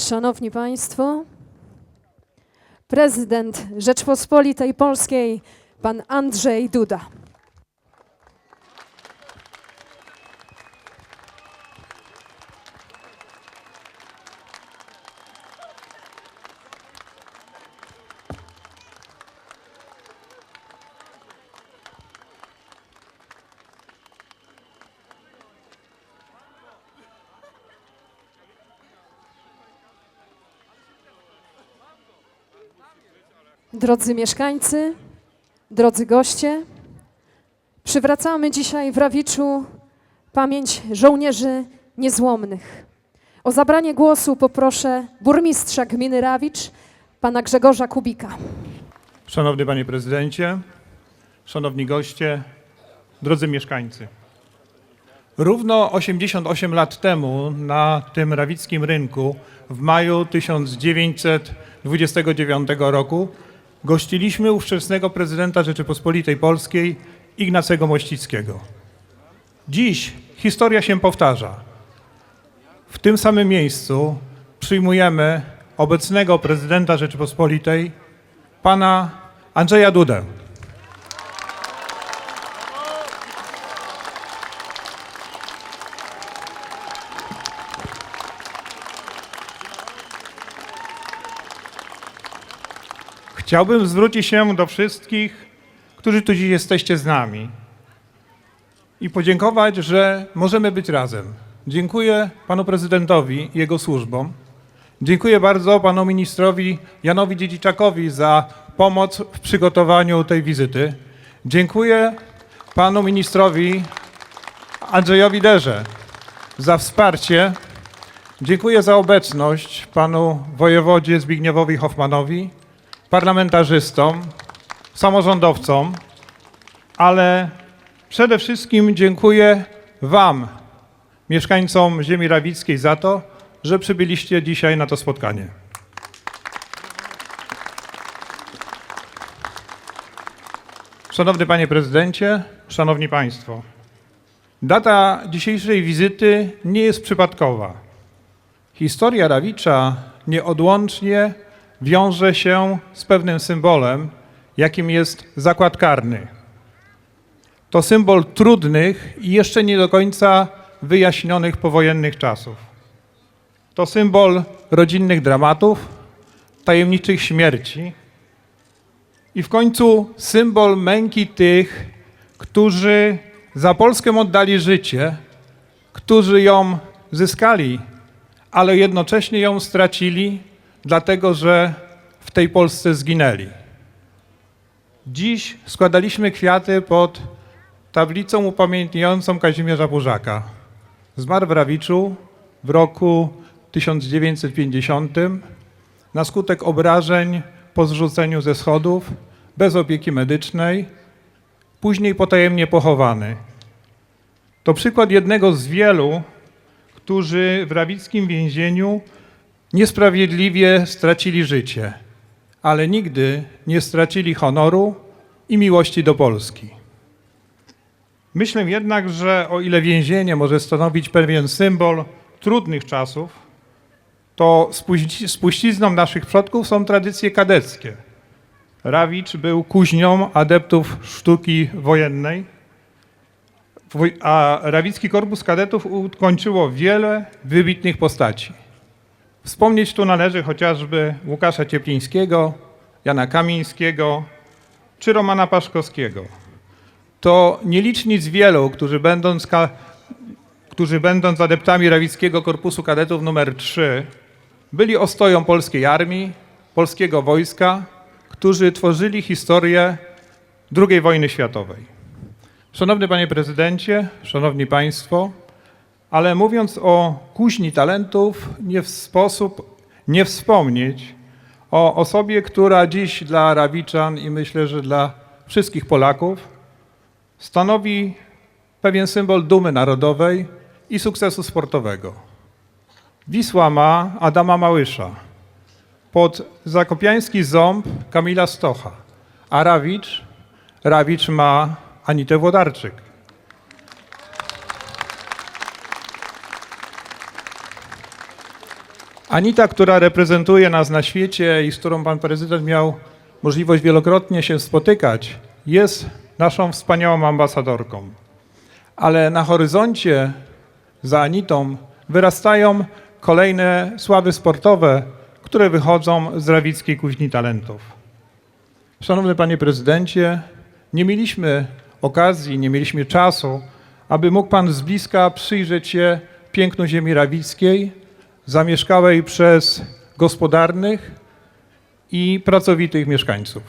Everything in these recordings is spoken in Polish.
Szanowni Państwo, prezydent Rzeczpospolitej Polskiej, pan Andrzej Duda. Drodzy mieszkańcy, drodzy goście, przywracamy dzisiaj w Rawiczu pamięć żołnierzy niezłomnych. O zabranie głosu poproszę burmistrza gminy Rawicz, pana Grzegorza Kubika. Szanowny Panie Prezydencie, Szanowni Goście, drodzy mieszkańcy. Równo 88 lat temu na tym rawickim rynku w maju 1929 roku gościliśmy ówczesnego prezydenta Rzeczypospolitej Polskiej Ignacego Mościckiego. Dziś historia się powtarza. W tym samym miejscu przyjmujemy obecnego prezydenta Rzeczypospolitej, pana Andrzeja Dudę. Chciałbym zwrócić się do wszystkich, którzy tu dziś jesteście z nami i podziękować, że możemy być razem. Dziękuję panu prezydentowi i jego służbom. Dziękuję bardzo panu ministrowi Janowi Dziedziczakowi za pomoc w przygotowaniu tej wizyty. Dziękuję panu ministrowi Andrzejowi Derze za wsparcie. Dziękuję za obecność panu wojewodzie Zbigniewowi Hoffmanowi, parlamentarzystom, samorządowcom, ale przede wszystkim dziękuję wam, mieszkańcom ziemi rawickiej za to, że przybyliście dzisiaj na to spotkanie. Szanowny Panie Prezydencie, Szanowni Państwo, data dzisiejszej wizyty nie jest przypadkowa. Historia Rawicza nieodłącznie wiąże się z pewnym symbolem, jakim jest zakład karny. To symbol trudnych i jeszcze nie do końca wyjaśnionych powojennych czasów. To symbol rodzinnych dramatów, tajemniczych śmierci i w końcu symbol męki tych, którzy za Polskę oddali życie, którzy ją zyskali, ale jednocześnie ją stracili, dlatego że w tej Polsce zginęli. Dziś składaliśmy kwiaty pod tablicą upamiętniającą Kazimierza Burzaka. Zmarł w Rawiczu w roku 1950 na skutek obrażeń po zrzuceniu ze schodów, bez opieki medycznej, później potajemnie pochowany. To przykład jednego z wielu, którzy w rawickim więzieniu niesprawiedliwie stracili życie, ale nigdy nie stracili honoru i miłości do Polski. Myślę jednak, że o ile więzienie może stanowić pewien symbol trudnych czasów, to spuści- spuścizną naszych przodków są tradycje kadeckie. Rawicz był kuźnią adeptów sztuki wojennej, Woj- a Rawicki Korpus Kadetów ukończyło wiele wybitnych postaci. Wspomnieć tu należy chociażby Łukasza Cieplińskiego, Jana Kamińskiego czy Romana Paszkowskiego. To nieliczni z wielu, którzy będąc, którzy będąc adeptami Rawickiego Korpusu Kadetów nr 3 byli ostoją polskiej armii, polskiego wojska, którzy tworzyli historię II wojny światowej. Szanowny Panie Prezydencie, Szanowni Państwo, ale mówiąc o kuźni talentów, nie w sposób nie wspomnieć o osobie, która dziś dla Rawiczan i myślę, że dla wszystkich Polaków stanowi pewien symbol dumy narodowej i sukcesu sportowego. Wisła ma Adama Małysza, pod zakopiański ząb Kamila Stocha, a Rawicz, Rawicz ma Anitę Włodarczyk. Anita, która reprezentuje nas na świecie i z którą pan prezydent miał możliwość wielokrotnie się spotykać, jest naszą wspaniałą ambasadorką. Ale na horyzoncie za Anitą wyrastają kolejne sławy sportowe, które wychodzą z Rawickiej Kuźni Talentów. Szanowny panie prezydencie, nie mieliśmy okazji, nie mieliśmy czasu, aby mógł pan z bliska przyjrzeć się pięknu ziemi rawickiej, zamieszkałej przez gospodarnych i pracowitych mieszkańców.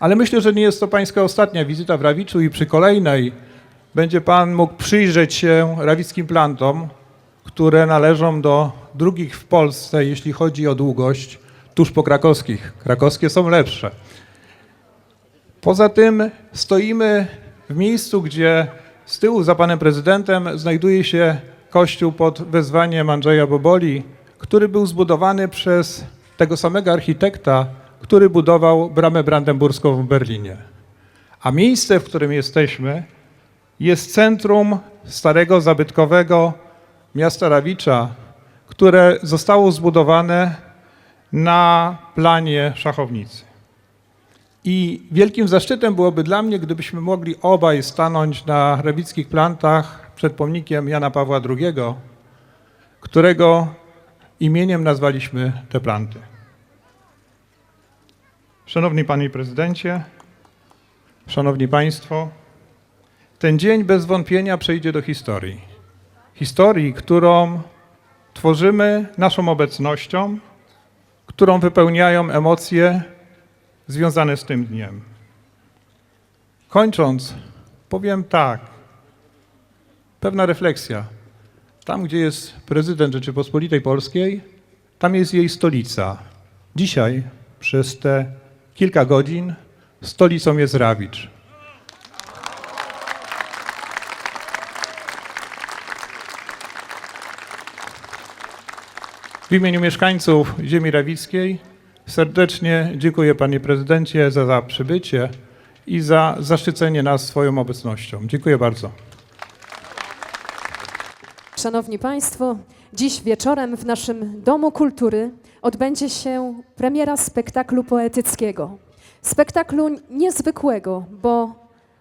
Ale myślę, że nie jest to pańska ostatnia wizyta w Rawiczu i przy kolejnej będzie pan mógł przyjrzeć się rawickim plantom, które należą do drugich w Polsce, jeśli chodzi o długość, tuż po krakowskich. Krakowskie są lepsze. Poza tym stoimy w miejscu, gdzie z tyłu za panem prezydentem znajduje się kościół pod wezwaniem Andrzeja Boboli, który był zbudowany przez tego samego architekta, który budował bramę brandenburską w Berlinie. A miejsce, w którym jesteśmy, jest centrum starego, zabytkowego miasta Rawicza, które zostało zbudowane na planie szachownicy. I wielkim zaszczytem byłoby dla mnie, gdybyśmy mogli obaj stanąć na rawickich plantach przed pomnikiem Jana Pawła II, którego imieniem nazwaliśmy te planty. Szanowni Panie Prezydencie, Szanowni Państwo, ten dzień bez wątpienia przejdzie do historii. Historii, którą tworzymy naszą obecnością, którą wypełniają emocje związane z tym dniem. Kończąc, powiem tak. Pewna refleksja. Tam, gdzie jest prezydent Rzeczypospolitej Polskiej, tam jest jej stolica. Dzisiaj, przez te kilka godzin, stolicą jest Rawicz. W imieniu mieszkańców ziemi rawickiej serdecznie dziękuję panie prezydencie za, za przybycie i za zaszczycenie nas swoją obecnością. Dziękuję bardzo. Szanowni Państwo, dziś wieczorem w naszym Domu Kultury odbędzie się premiera spektaklu poetyckiego. Spektaklu niezwykłego, bo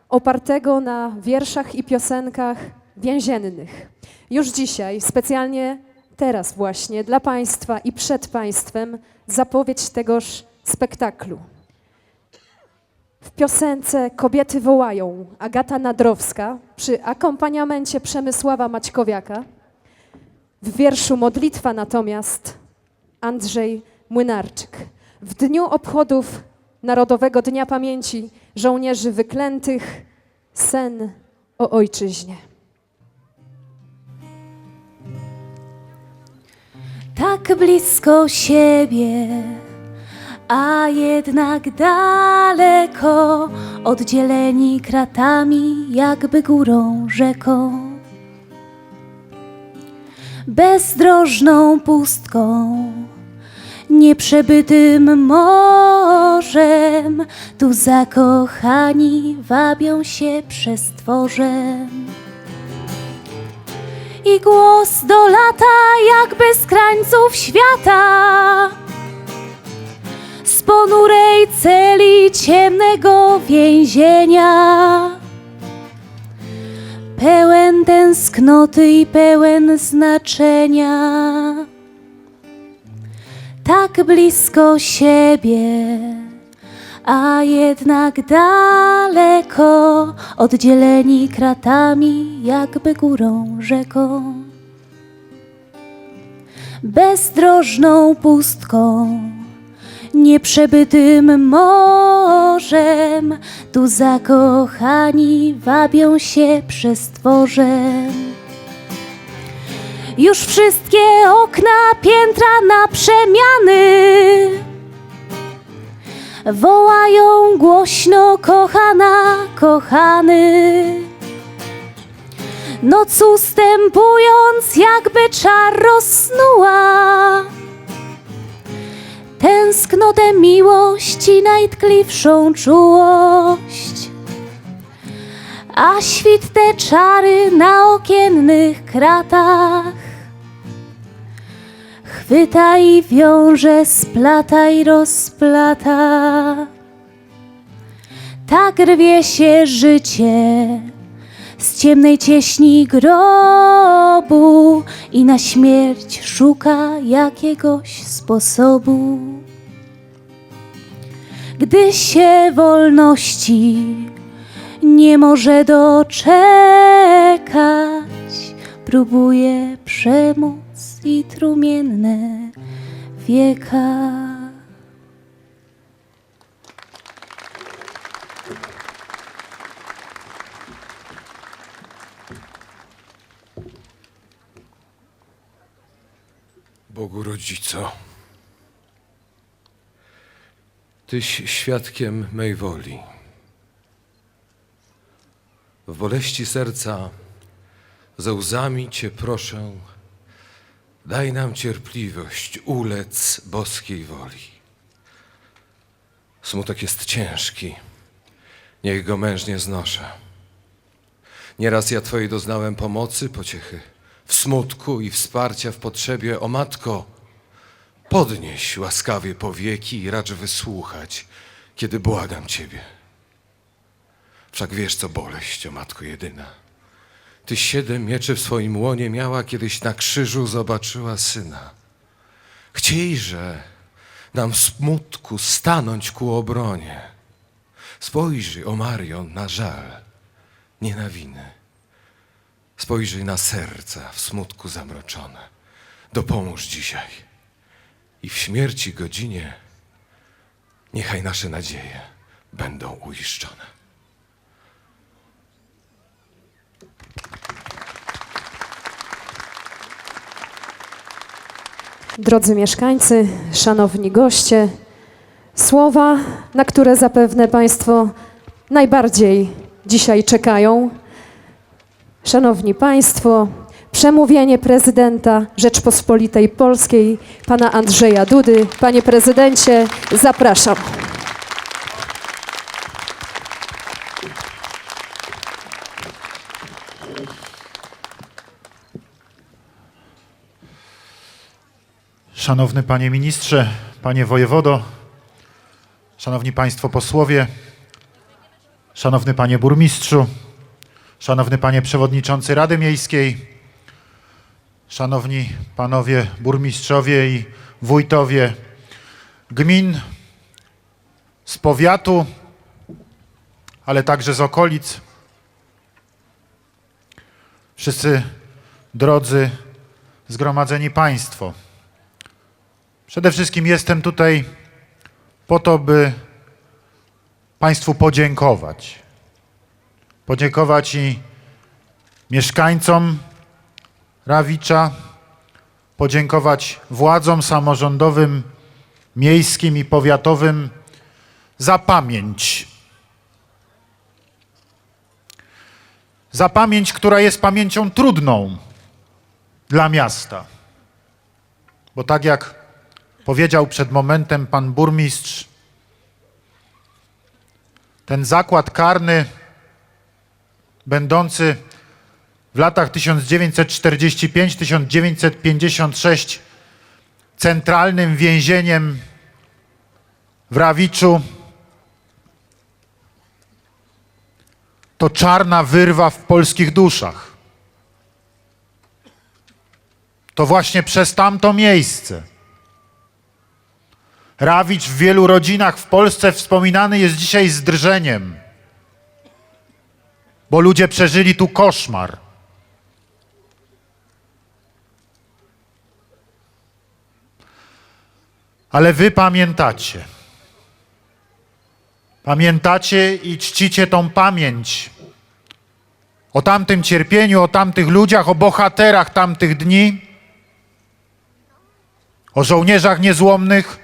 opartego na wierszach i piosenkach więziennych. Już dzisiaj, specjalnie teraz właśnie dla Państwa i przed Państwem zapowiedź tegoż spektaklu. W piosence Kobiety wołają Agata Nadrowska przy akompaniamencie Przemysława Maćkowiaka. W wierszu Modlitwa natomiast Andrzej Młynarczyk. W dniu obchodów Narodowego Dnia Pamięci Żołnierzy Wyklętych sen o ojczyźnie. tak blisko siebie, a jednak daleko, oddzieleni kratami, jakby górą rzeką. Bezdrożną pustką, nieprzebytym morzem, tu zakochani wabią się przez tworzem i głos dolata jakby z krańców świata. Z ponurej celi ciemnego więzienia. Pełen tęsknoty i pełen znaczenia. Tak blisko siebie a jednak daleko, oddzieleni kratami, jakby górą rzeką. Bezdrożną pustką, nieprzebytym morzem, tu zakochani wabią się przez tworzem. Już wszystkie okna piętra na przemiany wołają głośno kochana, kochany. Noc ustępując, jakby czar rozsnuła. Tęsknotę miłości, najtkliwszą czułość. A świt czary na okiennych kratach chwyta i wiąże, splata i rozplata. Tak rwie się życie z ciemnej cieśni grobu i na śmierć szuka jakiegoś sposobu. Gdy się wolności nie może doczekać, próbuje przemóc i trumienne wieka. Bogu Rodzico, Tyś świadkiem mej woli. W boleści serca ze łzami Cię proszę, daj nam cierpliwość ulec boskiej woli. Smutek jest ciężki, niech go mężnie znoszę. Nieraz ja Twojej doznałem pomocy, pociechy w smutku i wsparcia w potrzebie. O Matko, podnieś łaskawie powieki i racz wysłuchać, kiedy błagam Ciebie. Wszak wiesz, co boleść, o Matko jedyna. Ty siedem mieczy w swoim łonie miała, kiedyś na krzyżu zobaczyła Syna. Chciejże nam w smutku stanąć ku obronie. Spojrzyj, o Marion, na żal, nie na winę. Spojrzyj na serca w smutku zamroczone. Dopomóż dzisiaj i w śmierci godzinie niechaj nasze nadzieje będą uiszczone. Drodzy mieszkańcy, szanowni goście, słowa, na które zapewne Państwo najbardziej dzisiaj czekają. Szanowni Państwo, przemówienie prezydenta Rzeczpospolitej Polskiej, pana Andrzeja Dudy. Panie prezydencie, zapraszam. Szanowny Panie Ministrze, Panie Wojewodo, Szanowni Państwo Posłowie, Szanowny Panie Burmistrzu, Szanowny Panie Przewodniczący Rady Miejskiej, Szanowni Panowie Burmistrzowie i Wójtowie gmin z powiatu, ale także z okolic, wszyscy drodzy zgromadzeni Państwo. Przede wszystkim jestem tutaj po to, by Państwu podziękować. Podziękować i mieszkańcom Rawicza, podziękować władzom samorządowym, miejskim i powiatowym za pamięć. Za pamięć, która jest pamięcią trudną dla miasta. Bo tak jak powiedział przed momentem pan burmistrz, ten zakład karny, będący w latach 1945-1956 centralnym więzieniem w Rawiczu, to czarna wyrwa w polskich duszach. To właśnie przez tamto miejsce Rawicz w wielu rodzinach w Polsce wspominany jest dzisiaj z drżeniem, bo ludzie przeżyli tu koszmar. Ale wy pamiętacie. Pamiętacie i czcicie tą pamięć. O tamtym cierpieniu, o tamtych ludziach, o bohaterach tamtych dni, o żołnierzach niezłomnych,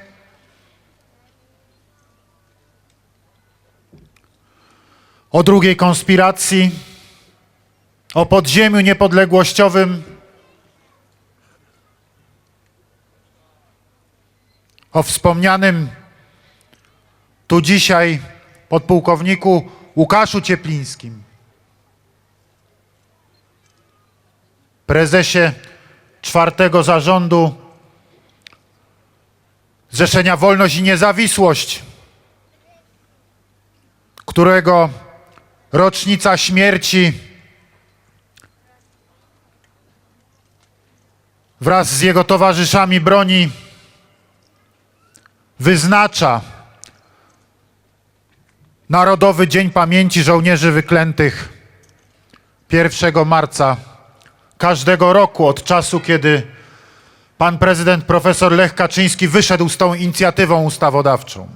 o drugiej konspiracji, o podziemiu niepodległościowym, o wspomnianym tu dzisiaj podpułkowniku Łukaszu Cieplińskim, prezesie czwartego zarządu Zrzeszenia Wolność i Niezawisłość, którego rocznica śmierci wraz z jego towarzyszami broni wyznacza Narodowy Dzień Pamięci Żołnierzy Wyklętych 1 marca każdego roku od czasu, kiedy pan prezydent profesor Lech Kaczyński wyszedł z tą inicjatywą ustawodawczą.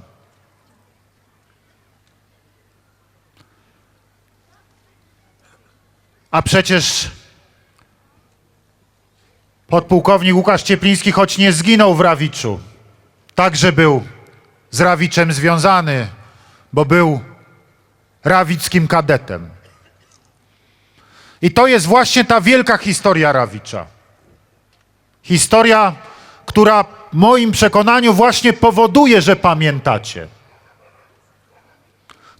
A przecież podpułkownik Łukasz Ciepliński, choć nie zginął w Rawiczu, także był z Rawiczem związany, bo był rawickim kadetem. I to jest właśnie ta wielka historia Rawicza. Historia, która w moim przekonaniu właśnie powoduje, że pamiętacie.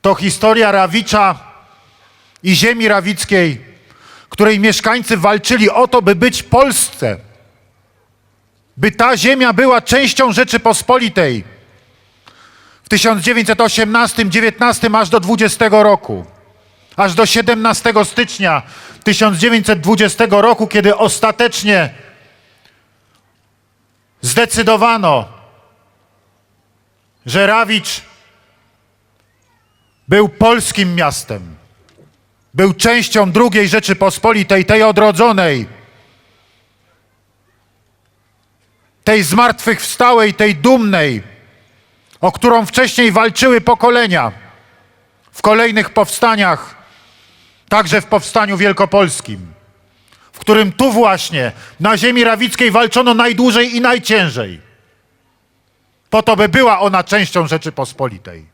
To historia Rawicza i ziemi rawickiej, której mieszkańcy walczyli o to, by być Polsce, by ta ziemia była częścią Rzeczypospolitej. W 1918-19 aż do 20 roku, aż do 17 stycznia 1920 roku, kiedy ostatecznie zdecydowano, że Rawicz był polskim miastem, był częścią II Rzeczypospolitej, tej odrodzonej, tej zmartwychwstałej, tej dumnej, o którą wcześniej walczyły pokolenia w kolejnych powstaniach, także w powstaniu wielkopolskim, w którym tu właśnie, na ziemi rawickiej walczono najdłużej i najciężej, po to, by była ona częścią Rzeczypospolitej.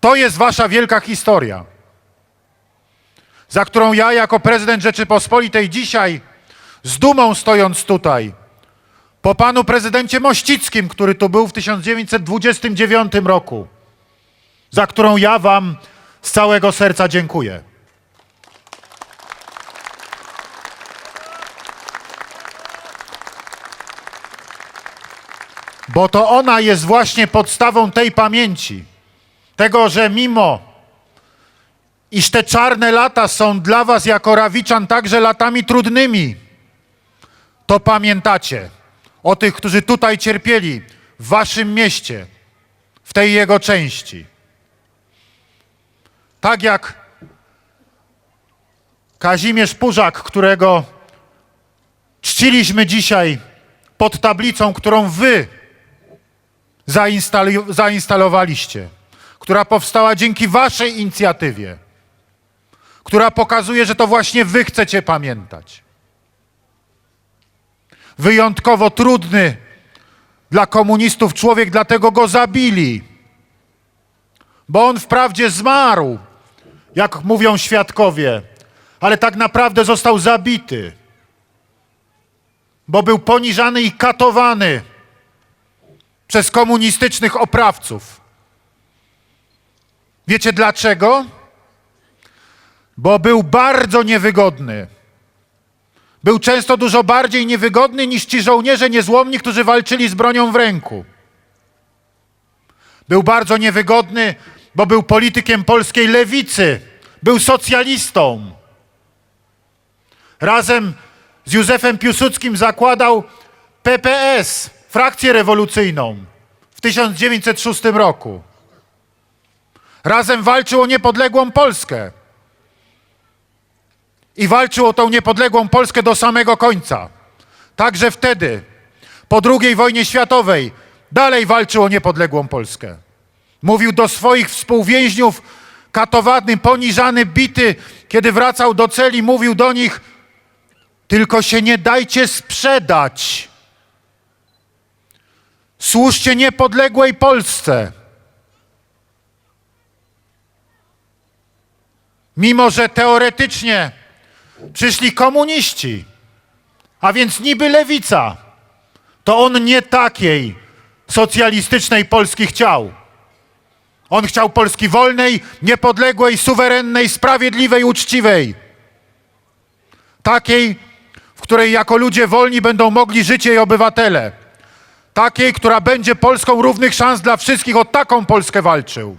To jest wasza wielka historia, za którą ja jako prezydent Rzeczypospolitej dzisiaj, z dumą stojąc tutaj, po panu prezydencie Mościckim, który tu był w 1929 roku, za którą ja wam z całego serca dziękuję. Bo to ona jest właśnie podstawą tej pamięci. Tego, że mimo iż te czarne lata są dla was jako Rawiczan także latami trudnymi, to pamiętacie o tych, którzy tutaj cierpieli w waszym mieście, w tej jego części. Tak jak Kazimierz Pużak, którego czciliśmy dzisiaj pod tablicą, którą wy zainstalowaliście, która powstała dzięki waszej inicjatywie, która pokazuje, że to właśnie wy chcecie pamiętać wyjątkowo trudny dla komunistów człowiek, dlatego go zabili. Bo on wprawdzie zmarł, jak mówią świadkowie, ale tak naprawdę został zabity. Bo był poniżany i katowany przez komunistycznych oprawców. Wiecie dlaczego? Bo był bardzo niewygodny. Był często dużo bardziej niewygodny niż ci żołnierze niezłomni, którzy walczyli z bronią w ręku. Był bardzo niewygodny, bo był politykiem polskiej lewicy, był socjalistą. Razem z Józefem Piłsudskim zakładał PPS, frakcję rewolucyjną w 1906 roku. Razem walczył o niepodległą Polskę i walczył o tą niepodległą Polskę do samego końca. Także wtedy, po II wojnie światowej, dalej walczył o niepodległą Polskę. Mówił do swoich współwięźniów, katowany, poniżany, bity, kiedy wracał do celi, mówił do nich: Tylko się nie dajcie sprzedać. Służcie niepodległej Polsce. Mimo, że teoretycznie przyszli komuniści, a więc niby lewica, to on nie takiej socjalistycznej Polski chciał. On chciał Polski wolnej, niepodległej, suwerennej, sprawiedliwej, uczciwej. Takiej, w której jako ludzie wolni będą mogli żyć jej obywatele. Takiej, która będzie Polską równych szans dla wszystkich. O taką Polskę walczył.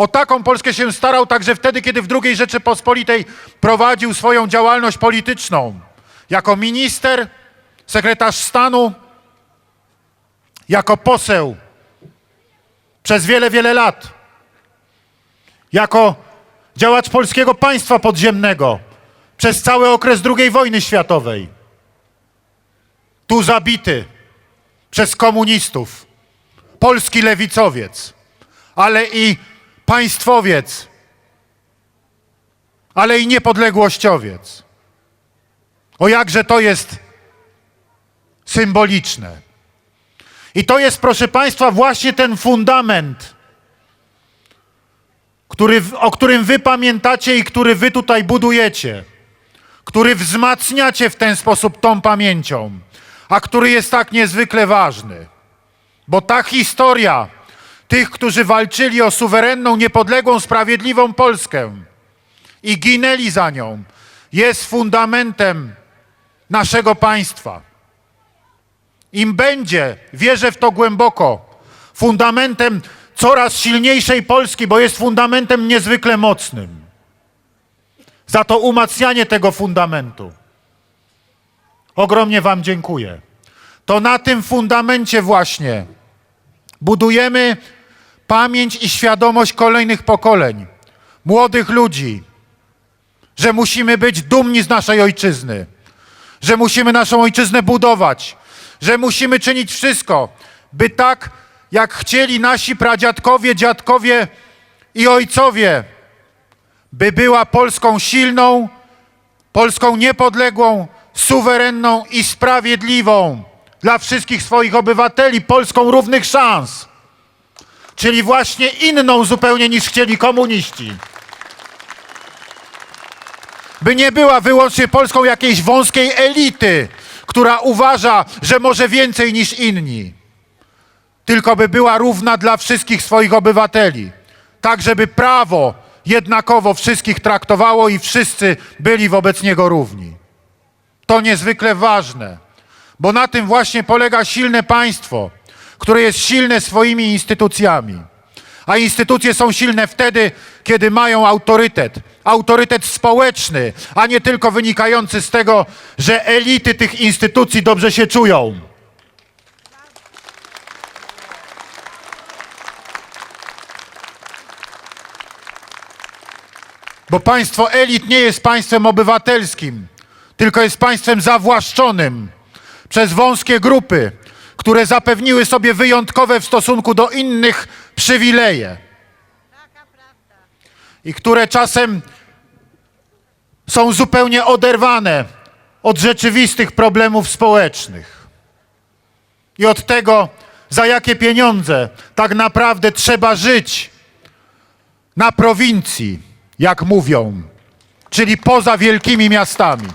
O taką Polskę się starał także wtedy, kiedy w II Rzeczypospolitej prowadził swoją działalność polityczną. Jako minister, sekretarz stanu, jako poseł przez wiele, wiele lat. Jako działacz polskiego państwa podziemnego przez cały okres II wojny światowej. Tu zabity przez komunistów, polski lewicowiec, ale i państwowiec, ale i niepodległościowiec. O jakże to jest symboliczne. I to jest, proszę Państwa, właśnie ten fundament, który, o którym Wy pamiętacie i który Wy tutaj budujecie, który wzmacniacie w ten sposób tą pamięcią, a który jest tak niezwykle ważny. Bo ta historia tych, którzy walczyli o suwerenną, niepodległą, sprawiedliwą Polskę i ginęli za nią, jest fundamentem naszego państwa. Im będzie, wierzę w to głęboko, fundamentem coraz silniejszej Polski, bo jest fundamentem niezwykle mocnym. Za to umacnianie tego fundamentu ogromnie Wam dziękuję. To na tym fundamencie właśnie budujemy pamięć i świadomość kolejnych pokoleń, młodych ludzi, że musimy być dumni z naszej ojczyzny, że musimy naszą ojczyznę budować, że musimy czynić wszystko, by tak jak chcieli nasi pradziadkowie, dziadkowie i ojcowie, by była Polską silną, Polską niepodległą, suwerenną i sprawiedliwą dla wszystkich swoich obywateli, Polską równych szans, czyli właśnie inną zupełnie niż chcieli komuniści. By nie była wyłącznie Polską jakiejś wąskiej elity, która uważa, że może więcej niż inni, tylko by była równa dla wszystkich swoich obywateli, tak żeby prawo jednakowo wszystkich traktowało i wszyscy byli wobec niego równi. To niezwykle ważne, bo na tym właśnie polega silne państwo, które jest silne swoimi instytucjami. A instytucje są silne wtedy, kiedy mają autorytet. Autorytet społeczny, a nie tylko wynikający z tego, że elity tych instytucji dobrze się czują. Bo państwo elit nie jest państwem obywatelskim, tylko jest państwem zawłaszczonym przez wąskie grupy, które zapewniły sobie wyjątkowe w stosunku do innych przywileje. I które czasem są zupełnie oderwane od rzeczywistych problemów społecznych. I od tego, za jakie pieniądze tak naprawdę trzeba żyć na prowincji, jak mówią, czyli poza wielkimi miastami.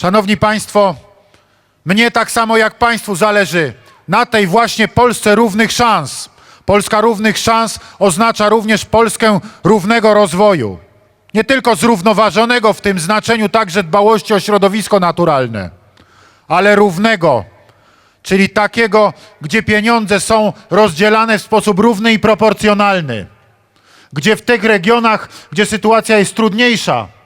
Szanowni Państwo, mnie tak samo jak Państwu zależy na tej właśnie Polsce równych szans. Polska równych szans oznacza również Polskę równego rozwoju. Nie tylko zrównoważonego w tym znaczeniu także dbałości o środowisko naturalne, ale równego, czyli takiego, gdzie pieniądze są rozdzielane w sposób równy i proporcjonalny. Gdzie w tych regionach, gdzie sytuacja jest trudniejsza,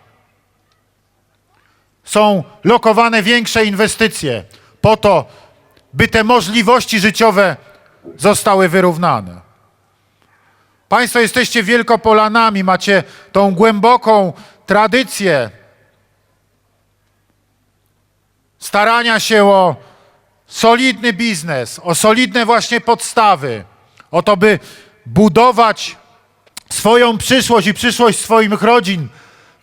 są lokowane większe inwestycje po to, by te możliwości życiowe zostały wyrównane. Państwo jesteście Wielkopolanami, macie tą głęboką tradycję starania się o solidny biznes, o solidne właśnie podstawy, o to, by budować swoją przyszłość i przyszłość swoich rodzin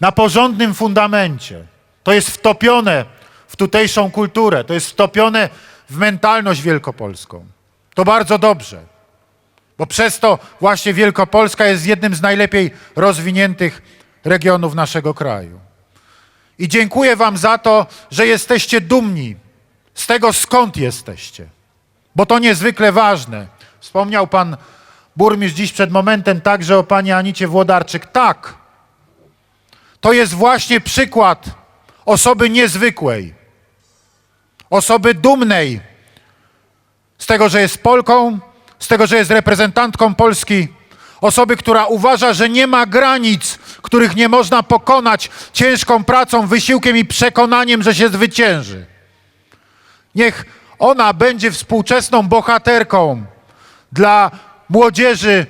na porządnym fundamencie. To jest wtopione w tutejszą kulturę, to jest wtopione w mentalność wielkopolską. To bardzo dobrze, bo przez to właśnie Wielkopolska jest jednym z najlepiej rozwiniętych regionów naszego kraju. I dziękuję Wam za to, że jesteście dumni z tego, skąd jesteście, bo to niezwykle ważne. Wspomniał Pan burmistrz dziś przed momentem także o Pani Anicie Włodarczyk. Tak, to jest właśnie przykład osoby niezwykłej, osoby dumnej z tego, że jest Polką, z tego, że jest reprezentantką Polski, osoby, która uważa, że nie ma granic, których nie można pokonać ciężką pracą, wysiłkiem i przekonaniem, że się zwycięży. Niech ona będzie współczesną bohaterką dla młodzieży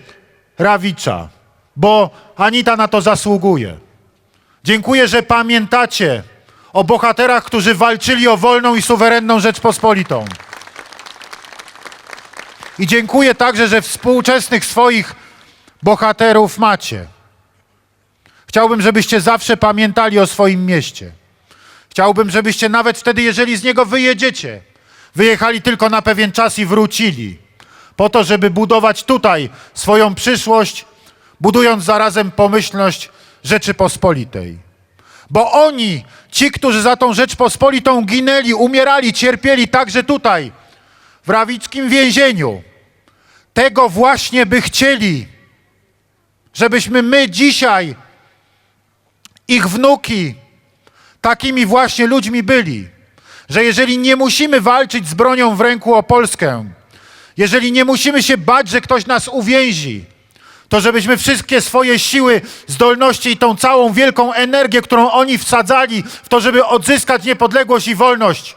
Rawicza, bo Anita na to zasługuje. Dziękuję, że pamiętacie o bohaterach, którzy walczyli o wolną i suwerenną Rzeczpospolitą. I dziękuję także, że współczesnych swoich bohaterów macie. Chciałbym, żebyście zawsze pamiętali o swoim mieście. Chciałbym, żebyście nawet wtedy, jeżeli z niego wyjedziecie, wyjechali tylko na pewien czas i wrócili, po to, żeby budować tutaj swoją przyszłość, budując zarazem pomyślność Rzeczypospolitej. Bo oni, ci, którzy za tą Rzeczpospolitą ginęli, umierali, cierpieli także tutaj, w rawickim więzieniu, tego właśnie by chcieli, żebyśmy my dzisiaj, ich wnuki, takimi właśnie ludźmi byli, że jeżeli nie musimy walczyć z bronią w ręku o Polskę, jeżeli nie musimy się bać, że ktoś nas uwięzi, to żebyśmy wszystkie swoje siły, zdolności i tą całą wielką energię, którą oni wsadzali w to, żeby odzyskać niepodległość i wolność,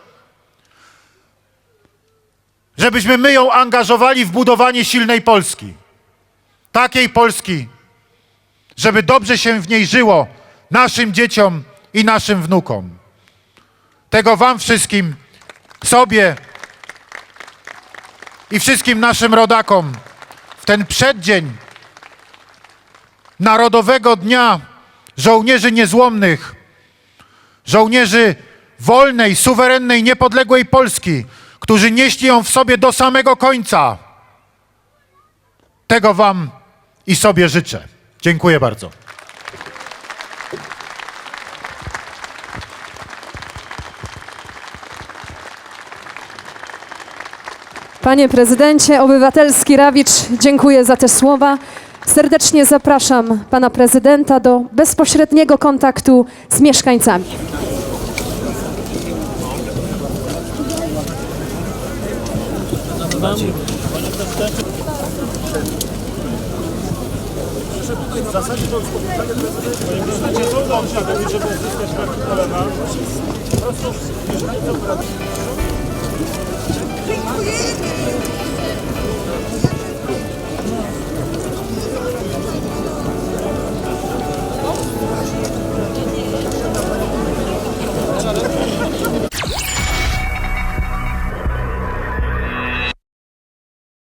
żebyśmy my ją angażowali w budowanie silnej Polski. Takiej Polski, żeby dobrze się w niej żyło naszym dzieciom i naszym wnukom. Tego Wam wszystkim, sobie i wszystkim naszym rodakom w ten przeddzień Narodowego Dnia Żołnierzy Niezłomnych, żołnierzy wolnej, suwerennej, niepodległej Polski, którzy nieśli ją w sobie do samego końca. Tego Wam i sobie życzę. Dziękuję bardzo. Panie prezydencie, obywatelski Rawicz, dziękuję za te słowa. Serdecznie zapraszam pana prezydenta do bezpośredniego kontaktu z mieszkańcami.